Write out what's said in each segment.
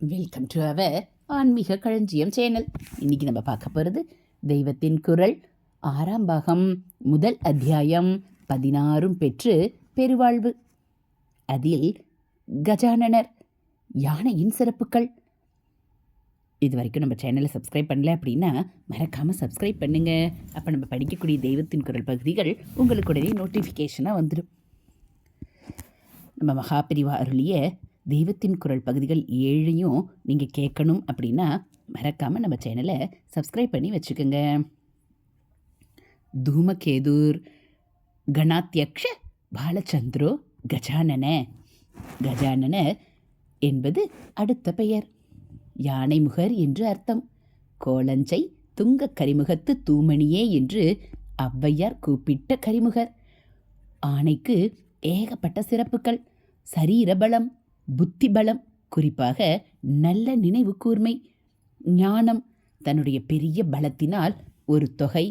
Welcome to our ஆன்மீக களஞ்சியம் channel இன்னைக்கு நம்ம பார்க்க போகிறது தெய்வத்தின் குரல் ஆறாம் பாகம் முதல் அத்தியாயம் பதினாறும் பெற்று பெருவாழ்வு. அதில் கஜானனர் யானையின் சிறப்புகள். இது வரைக்கும் நம்ம சேனலை சப்ஸ்கிரைப் பண்ணல அப்படின்னா மறக்காமல் சப்ஸ்கிரைப் பண்ணுங்கள் அப்போ நம்ம படிக்கக்கூடிய தெய்வத்தின் குரல் பகுதிகள் உங்களுக்கு உடனே நோட்டிஃபிகேஷனாக வந்துடும் நம்ம மகாபிரிவா அருளிய தெய்வத்தின் குரல் பகுதிகள் ஏழையும் நீங்கள் கேட்கணும் அப்படின்னா மறக்காமல் நம்ம சேனலை சப்ஸ்கிரைப் பண்ணி வச்சுக்கோங்க. தூமகேதூர் கணாத்யக்ஷ பாலச்சந்திரோ கஜானன. கஜானன என்பது அடுத்த பெயர். யானை முகர் என்று அர்த்தம். கோலஞ்சை துங்க கரிமுகத்து தூமணியே என்று ஔவையார் கூப்பிட்ட கரிமுகர். ஆணைக்கு ஏகப்பட்ட சிறப்புகள். சரீர பலம் புத்தி பலம் குறிப்பாக நல்ல நினைவு கூர்மை ஞானம் தன்னுடைய பெரிய பலத்தினால் ஒரு தொகை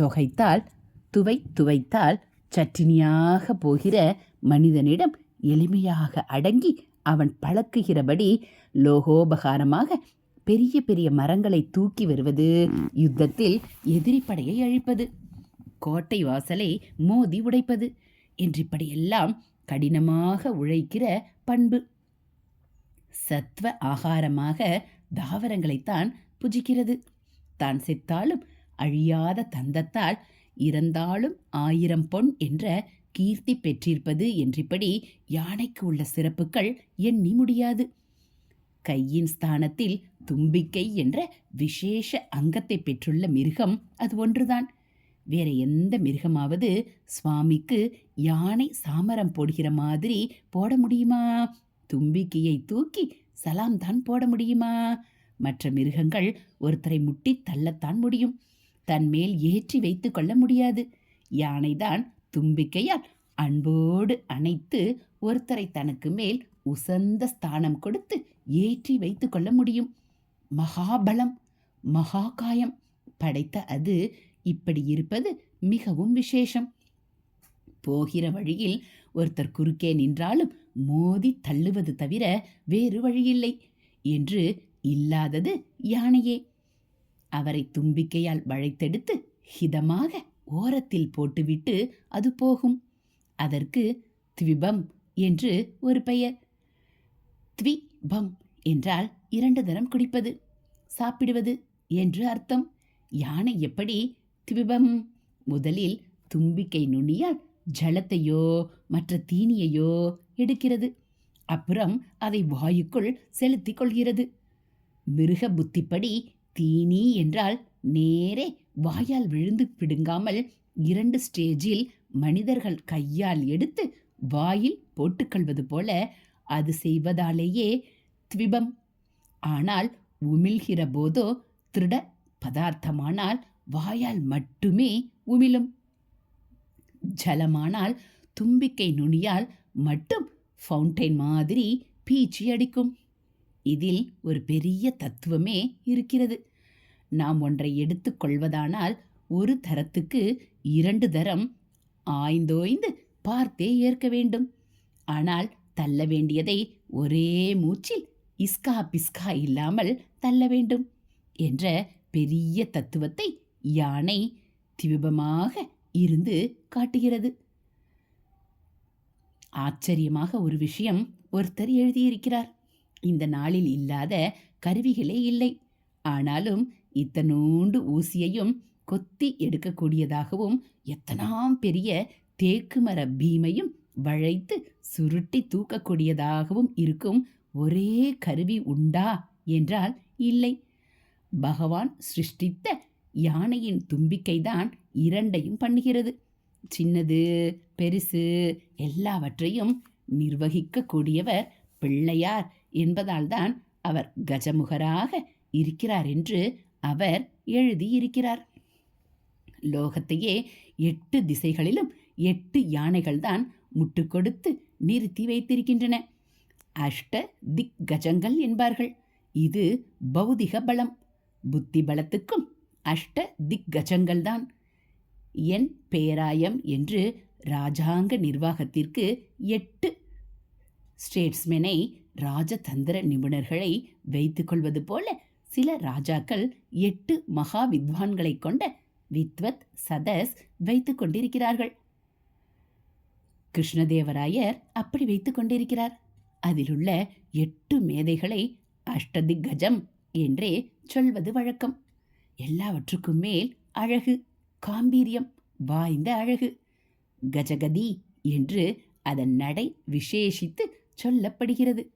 தொகைத்தால் துவை துவைத்தால் சட்டினியாக போகிற மனிதனிடம் எளிமையாக அடங்கி அவன் பழக்குகிறபடி லோகோபகாரமாக பெரிய பெரிய மரங்களை தூக்கி வருவது யுத்தத்தில் எதிரி படையை அழிப்பது கோட்டை வாசலை மோதி உடைப்பது என்றிப்படியெல்லாம் கடினமாக உழைக்கிற பண்பு. சத்வ ஆகாரமாக தாவரங்களைத்தான் புஜிக்கிறது. தான் செத்தாலும் அழியாத தந்தத்தால் இறந்தாலும் ஆயிரம் பொன் என்ற கீர்த்தி பெற்றிருப்பது என்றிப்படி யானைக்கு உள்ள சிறப்புகள் எண்ணி முடியாது. கையின் ஸ்தானத்தில் தும்பிக்கை என்ற விசேஷ அங்கத்தை பெற்றுள்ள மிருகம் அது ஒன்றுதான். வேற எந்த மிருகமாவது சுவாமிக்கு யானை சாமரம் போடுகிற மாதிரி போட முடியுமா? தும்பிக்கையை தூக்கி சலாம் தான் போட முடியுமா? மற்ற மிருகங்கள் ஒருத்தரை முட்டி தள்ளத்தான் முடியும். தன் மேல் ஏற்றி வைத்து கொள்ள முடியாது. யானைதான் தும்பிக்கையால் அன்போடு அணைத்து ஒருத்தரை தனக்கு மேல் உசந்த ஸ்தானம் கொடுத்து ஏற்றி வைத்து கொள்ள முடியும். மகாபலம் மகாகாயம் படைத்த அது இப்படி இருப்பது மிகவும் விசேஷம். போகிற வழியில் ஒருத்தர் குறுக்கே நின்றாலும் மோதி தள்ளுவது தவிர வேறு வழியில்லை என்று இல்லாதது யானையே. அவரை தும்பிக்கையால் வளைத்தெடுத்து ஹிதமாக ஓரத்தில் போட்டுவிட்டு அது போகும். அதற்கு த்விபம் என்று ஒரு பெயர். த்விபம் என்றால் இரண்டு தரம் குடிப்பது சாப்பிடுவது என்று அர்த்தம். யானை எப்படி திபிபம். முதலில் தும்பிக்கை நுனியால் ஜலத்தையோ மற்ற தீனியையோ எடுக்கிறது. அப்புறம் அதை வாயுக்குள் செலுத்திக் கொள்கிறது. மிருக புத்திப்படி தீனி என்றால் நேரே வாயால் விழுந்து பிடுங்காமல் இரண்டு ஸ்டேஜில் மனிதர்கள் கையால் எடுத்து வாயில் போட்டுக்கொள்வது போல அது செய்வதாலேயே த்விபம் ஆனால் உமிழ்கிற போதோ திருட பதார்த்தமானால் வாயால் மட்டுமே உமிழும். ஜலமானால் தும்பிக்கை நுனியால் மட்டும் ஃபவுண்டைன் மாதிரி பீச்சி அடிக்கும். இதில் ஒரு பெரிய தத்துவமே இருக்கிறது. நாம் ஒன்றை எடுத்துக்கொள்வதானால் ஒரு தரத்துக்கு இரண்டு தரம் ஆய்ந்தோய்ந்து பார்த்தே ஏற்க வேண்டும். ஆனால் தள்ள வேண்டியதை ஒரே மூச்சில் இஸ்கா பிஸ்கா இல்லாமல் தள்ள வேண்டும் என்ற பெரிய தத்துவத்தை யானை திவிபமாக இருந்து காட்டுகிறது. ஆச்சரியமாக ஒரு விஷயம் ஒருத்தர் எழுதியிருக்கிறார். இந்த நாளில் இல்லாத கருவிகளே இல்லை. ஆனாலும் இத்தனோண்டு ஊசியையும் கொத்தி எடுக்கக்கூடியதாகவும் எத்தனாம் பெரிய தேக்கு மர பீமையும் வளைத்து சுருட்டி தூக்கக்கூடியதாகவும் இருக்கும் ஒரே கருவி உண்டா என்றால் இல்லை. பகவான் சிருஷ்டித்த யானையின் தும்பிக்கைதான் இரண்டையும் பண்ணுகிறது. சின்னது பெருசு எல்லாவற்றையும் நிர்வகிக்கக்கூடியவர் பிள்ளையார் என்பதால்தான் அவர் கஜமுகராக இருக்கிறார் என்று அவர் எழுதியிருக்கிறார். லோகத்தையே எட்டு திசைகளிலும் எட்டு யானைகள்தான் முட்டு கொடுத்து நிறுத்தி வைத்திருக்கின்றன. அஷ்ட திக் கஜங்கள் என்பார்கள். இது பௌதிக பலம். புத்தி பலத்துக்கும் அஷ்ட திக்கஜங்கள்தான். என் பேராயம் என்று ராஜாங்க நிர்வாகத்திற்கு எட்டு ஸ்டேட்ஸ்மெனை ராஜதந்திர நிபுணர்களை வைத்துக்கொள்வது போல சில ராஜாக்கள் எட்டு மகா வித்வான்களைக் கொண்ட வித்வத் சதஸ் வைத்துக் கொண்டிருக்கிறார்கள். கிருஷ்ணதேவராயர் அப்படி வைத்துக் கொண்டிருக்கிறார். அதிலுள்ள எட்டு மேதைகளை அஷ்டதிக்கஜம் என்றே சொல்வது வழக்கம். எல்லாவற்றுக்கும் மேல் அழகு காம்பீரியம் வாய்ந்த அழகு. கஜகதி என்று அதன் நடை விசேஷித்து சொல்லப்படுகிறது.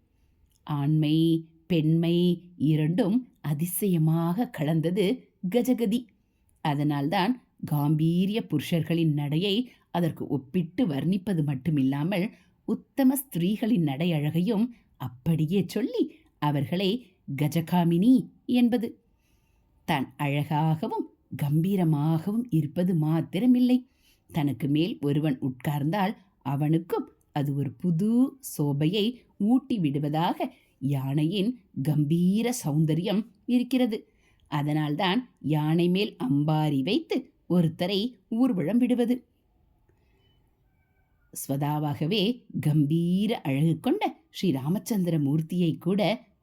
ஆண்மை பெண்மை இரண்டும் அதிசயமாக கலந்தது கஜகதி. அதனால்தான் காம்பீரிய புருஷர்களின் நடையை அதற்கு ஒப்பிட்டு வர்ணிப்பது மட்டுமில்லாமல் உத்தம ஸ்திரீகளின் நடை அழகையும் அப்படியே சொல்லி அவர்களை கஜகாமினி என்பது. தான் அழகாகவும் கம்பீரமாகவும் இருப்பது மாத்திரமில்லை. தனக்கு மேல் ஒருவன் உட்கார்ந்தால் அவனுக்கும் அது ஒரு புது சோபையை ஊட்டி விடுவதாக யானையின் கம்பீர சௌந்தரியம் இருக்கிறது. அதனால்தான் யானை மேல் அம்பாரி வைத்து ஒருத்தரை ஊர்வலம் விடுவது. ஸ்வதாவாகவே கம்பீர அழகு கொண்ட ஸ்ரீ ராமச்சந்திர மூர்த்தியை கூட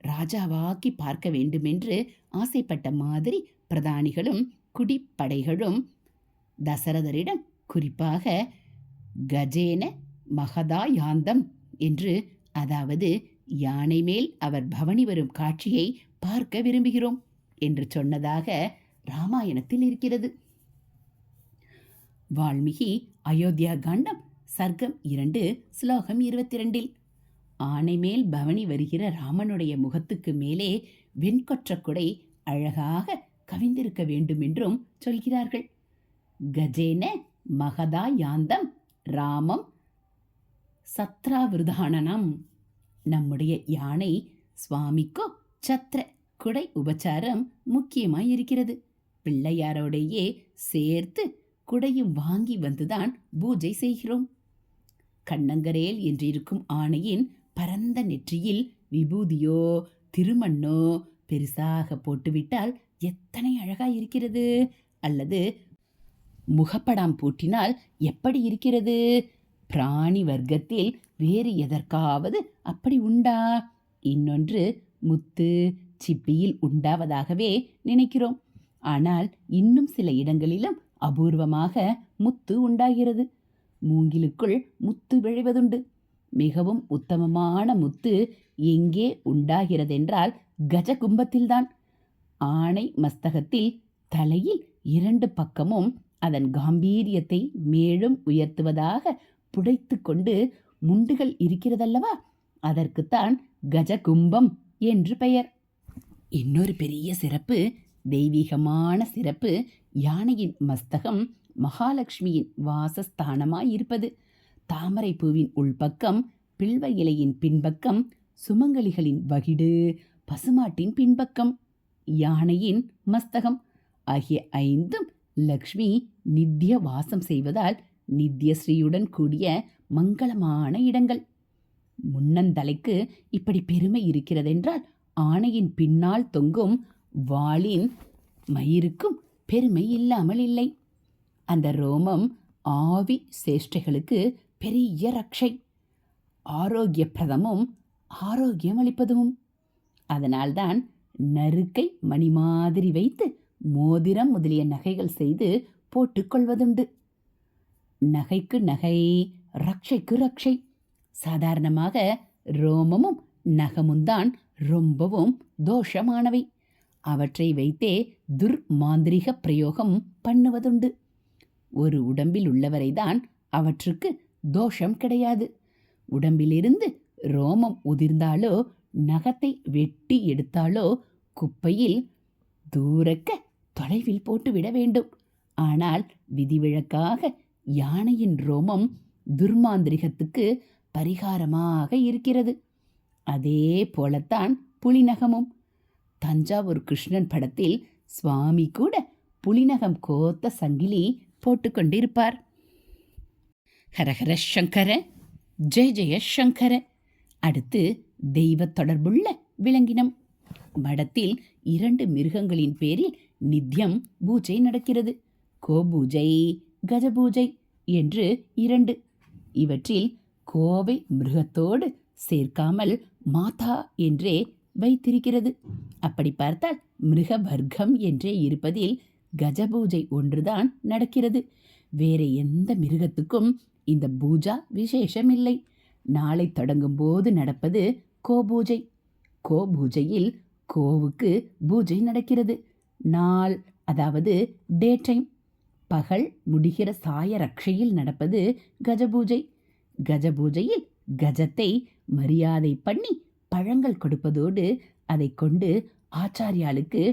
ராஜாவாக்கி பார்க்க வேண்டுமென்று ஆசைப்பட்ட மாதிரி பிரதானிகளும் குடிப்படைகளும் தசரதரிடம் குறிப்பாக கஜேன மகதாயாந்தம் என்று அதாவது யானை மேல் அவர் பவனி வரும் காட்சியை பார்க்க விரும்புகிறோம் என்று சொன்னதாக ராமாயணத்தில் இருக்கிறது. வால்மீகி அயோத்தியா காண்டம் சர்க்கம் இரண்டு ஸ்லோகம் இருபத்தி ரெண்டில் ஆனை மேல் பவனி வருகிற ராமனுடைய முகத்துக்கு மேலே வெண்கொற்ற குடை அழகாக கவிந்திருக்க வேண்டுமென்றும் சொல்கிறார்கள். கஜேன மகதா யாந்தம் ராமம் சத்ராவிருதானனம். நம்முடைய யானை சுவாமிக்கோ சத்ர குடை உபச்சாரம் முக்கியமாய் இருக்கிறது. பிள்ளையாரோடையே சேர்த்து குடையும் வாங்கி வந்துதான் பூஜை செய்கிறோம். கண்ணங்கரேல் என்றிருக்கும் ஆணையின் பரந்த நெற்றியில் விபூதியோ திருமண்ணோ பெருசாக போட்டுவிட்டால் எத்தனை அழகாக இருக்கிறது? அல்லது முகப்படாம் பூட்டினால் எப்படி இருக்கிறது? பிராணி வர்க்கத்தில் வேறு எதற்காவது அப்படி உண்டா? இன்னொன்று முத்து சிப்பியில் உண்டாவதாகவே நினைக்கிறோம். ஆனால் இன்னும் சில இடங்களிலும் அபூர்வமாக முத்து உண்டாகிறது. மூங்கிலுக்குள் முத்து விழைவதுண்டு. மிகவும் உத்தமமான முத்து எங்கே உண்டாகிறதென்றால் கஜகும்பத்தில்தான். ஆணை மஸ்தகத்தில் தலையில் இரண்டு பக்கமும் அதன் காம்பீரியத்தை மேலும் உயர்த்துவதாக புடைத்து கொண்டு முண்டுகள் இருக்கிறதல்லவா? அதற்குத்தான் கஜகும்பம் என்று பெயர். இன்னொரு பெரிய சிறப்பு தெய்வீகமான சிறப்பு யானையின் மஸ்தகம் மகாலட்சுமியின் வாசஸ்தானமாய் இருப்பது தாமரை பூவின் உள்பக்கம் பில்வ இலையின் பின்பக்கம் சுமங்கலிகளின் வகிடு பசுமாட்டின் பின்பக்கம் யானையின் மஸ்தகம் ஆகிய ஐந்தும் லக்ஷ்மி நித்திய வாசம் செய்வதால் நித்யஸ்ரீயுடன் கூடிய மங்களமான இடங்கள். முன்னந்தலைக்கு இப்படி பெருமை இருக்கிறதென்றால் ஆணையின் பின்னால் தொங்கும் வாளின் மயிருக்கும் பெருமை இல்லாமல் இல்லை. அந்த ரோமம் ஆவி சேஷ்டைகளுக்கு பெரிய ரக்ஷை. ஆரோக்கியப்பிரதமும் ஆரோக்கியம் அளிப்பதும் அதனால்தான் நறுக்கை மணி மாதிரி வைத்து மோதிரம் முதலிய நகைகள் செய்து போட்டுக்கொள்வதுண்டு நகைக்கு நகை ரக்ஷைக்கு ரக்ஷை. சாதாரணமாக ரோமமும் நகமும்தான் ரொம்பவும் தோஷமானவை. அவற்றை வைத்தே துர்மாந்திரிக பிரயோகம் பண்ணுவதுண்டு. ஒரு உடம்பில் உள்ளவரைதான் அவற்றுக்கு தோஷம் கிடையாது. உடம்பிலிருந்து ரோமம் உதிர்ந்தாலோ நகத்தை வெட்டி எடுத்தாலோ குப்பையில் தூரக்க தொலைவில் போட்டுவிட வேண்டும். ஆனால் விதிவிலக்காக யானையின் ரோமம் துர்மாந்திரிகத்துக்கு பரிகாரமாக இருக்கிறது. அதே போலத்தான் புலிநகமும். தஞ்சாவூர் கிருஷ்ணன் படத்தில் சுவாமி கூட புலிநகம் கோத்த சங்கிலி போட்டுக்கொண்டிருப்பார். ஹரஹர சங்கர ஜெய ஜெய சங்கர. அடுத்து தெய்வ தொடர்புள்ள விலங்கினம். மடத்தில் இரண்டு மிருகங்களின் பேரில் நித்தியம் பூஜை நடக்கிறது. கோபூஜை கஜபூஜை என்று இரண்டு. இவற்றில் கோவை மிருகத்தோடு சேர்க்காமல் மாதா என்றே வைத்திருக்கிறது. அப்படி பார்த்தால் மிருக வர்க்கம் என்றே இருப்பதில் கஜபூஜை ஒன்றுதான் நடக்கிறது. வேறு எந்த மிருகத்துக்கும் இந்த பூஜா விசேஷமில்லை. நாளை தொடங்கும் போது நடப்பது கோபூஜை. கோபூஜையில் கோவுக்கு பூஜை நடக்கிறது. நாள் அதாவது டே டைம். பகல் முடிகிற சாய ரக்ஷையில் நடப்பது கஜபூஜை. கஜபூஜையில் கஜத்தை மரியாதை பண்ணி பழங்கள் கொடுப்பதோடு அதை கொண்டு ஆச்சாரியாளுக்கு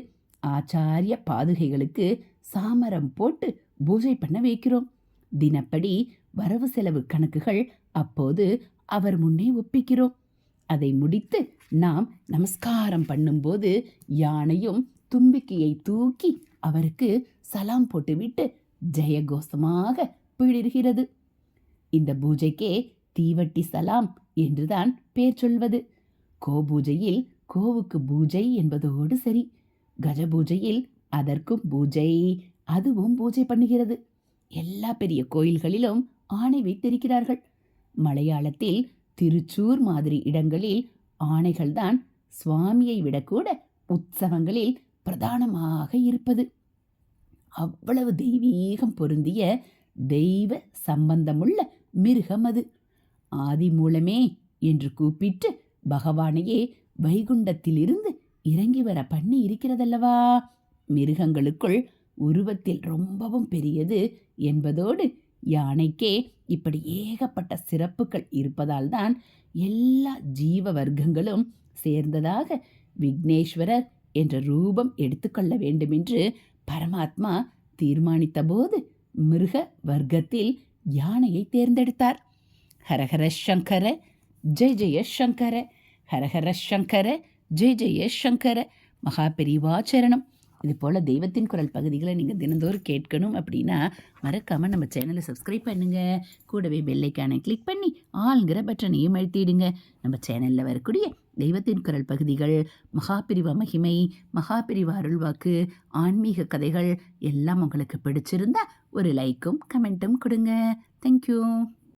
ஆச்சாரிய பாதுகைகளுக்கு சாமரம் போட்டு பூஜை பண்ண வைக்கிறோம். தினப்படி வரவு செலவு கணக்குகள் அப்போது அவர் முன்னே ஒப்பிக்கிறோம். அதை முடித்து நாம் நமஸ்காரம் பண்ணும்போது யானையும் தும்பிக்கையை தூக்கி அவருக்கு சலாம் போட்டுவிட்டு ஜெயகோஷமாக பிளிர்கிறது இந்த பூஜைக்கே தீவட்டி சலாம் என்றுதான் பேர் சொல்வது. கோபூஜையில் கோவுக்கு பூஜை என்பதோடு சரி. கஜ பூஜையில் அதற்கும் பூஜை அதுவும் பூஜை பண்ணுகிறது. எல்லா பெரிய கோயில்களிலும் ஆணை வைத்திருக்கிறார்கள். மலையாளத்தில் திருச்சூர் மாதிரி இடங்களில் ஆணைகள்தான் சுவாமியை விடக்கூட உற்சவங்களில் பிரதானமாக இருப்பது. அவ்வளவு தெய்வீகம் பொருந்திய தெய்வ சம்பந்தமுள்ள மிருகம் அது. ஆதி மூலமே என்று கூப்பிட்டு பகவானையே வைகுண்டத்திலிருந்து இறங்கி வர பண்ணி இருக்கிறதல்லவா? மிருகங்களுக்குள் உருவத்தில் ரொம்பவும் பெரியது என்பதோடு யானைக்கே இப்படி ஏகப்பட்ட சிறப்புகள் இருப்பதால் தான் எல்லா ஜீவ வர்க்கங்களும் சேர்ந்ததாக விக்னேஸ்வரர் என்ற ரூபம் எடுத்துக்கொள்ள வேண்டுமென்று பரமாத்மா தீர்மானித்தபோது மிருக வர்க்கத்தில் யானையை தேர்ந்தெடுத்தார். ஹரஹர சங்கர ஜெய ஜெய சங்கர ஹரஹர சங்கர ஜெய ஜெய சங்கர மகாபெரிவாச்சரணம் இது போல் தெய்வத்தின் குரல் பகுதிகளை நீங்கள் தினந்தோறும் கேட்கணும் அப்படின்னா மறக்காமல் நம்ம சேனலை சப்ஸ்கிரைப் பண்ணுங்கள் கூடவே பெல்லைக்கானை கிளிக் பண்ணி ஆளுங்கிற பட்டனையும் அழுத்திடுங்க. நம்ம சேனலில் வரக்கூடிய தெய்வத்தின் குரல் பகுதிகள் மகாபிரிவ மகிமை மகாபிரிவ அருள்வாக்கு ஆன்மீக கதைகள் எல்லாம் உங்களுக்கு பிடிச்சிருந்தா ஒரு லைக்கும் கமெண்ட்டும் கொடுங்க. தேங்க்யூ